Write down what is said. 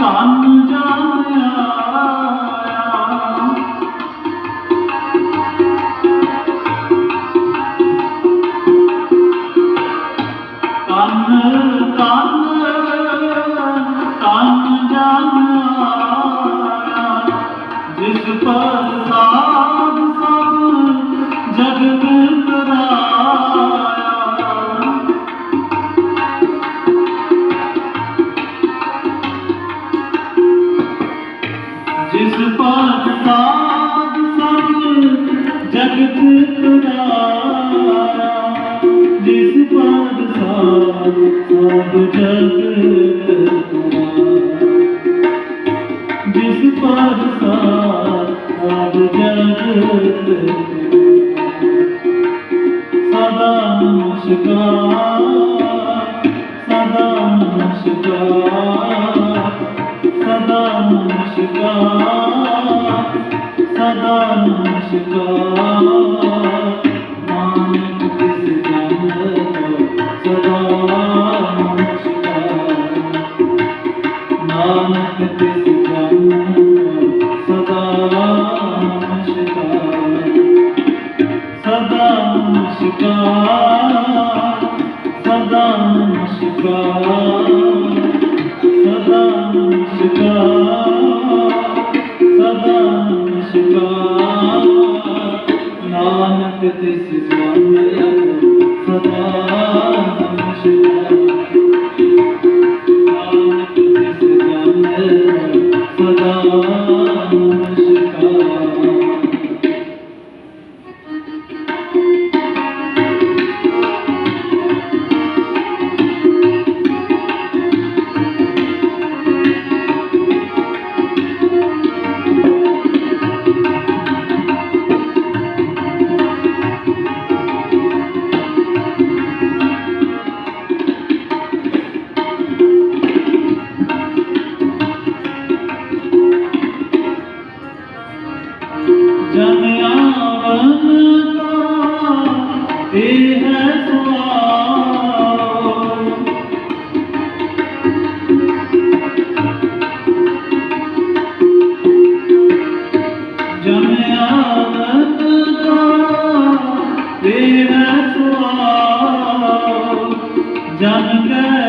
ਧਨ ਜਨ ਆਇਆ। ਤਨ ਤਨ ਤਨ ਜਨ ਆਇਆ। ਜਿਸ ਪਰ ਸਾਧ ਸਭ ਜਗਤ ਤਰਾਇਆ ਜਿਸ ਪਰ ਸਾਧ ਸਭ ਜਗਤ ਤਰਾਇਆ ਜਿਸ ਪਰ ਸਾਧ ਸਭ ਜਗਤ ਤਰਾਇਆ ਜਿਸ ਪਰ ਸਾਧ ਸਭ ਜਗਤ ਸਦਾ ਨਮਸਕਾਰ। ਸਦਾ ਨਮਸਕਾਰ। ਸਦਾ ਨਮਸਕਾਰ। ਜਨ ਆਵਨ ਕਾ ਇਹ ਹੈ ਸਵਾਲ ਜਨ ਆਵਨ ਕਾ ਇਹ ਹੈ ਸਵਾਲ ਜਨ ਕੈ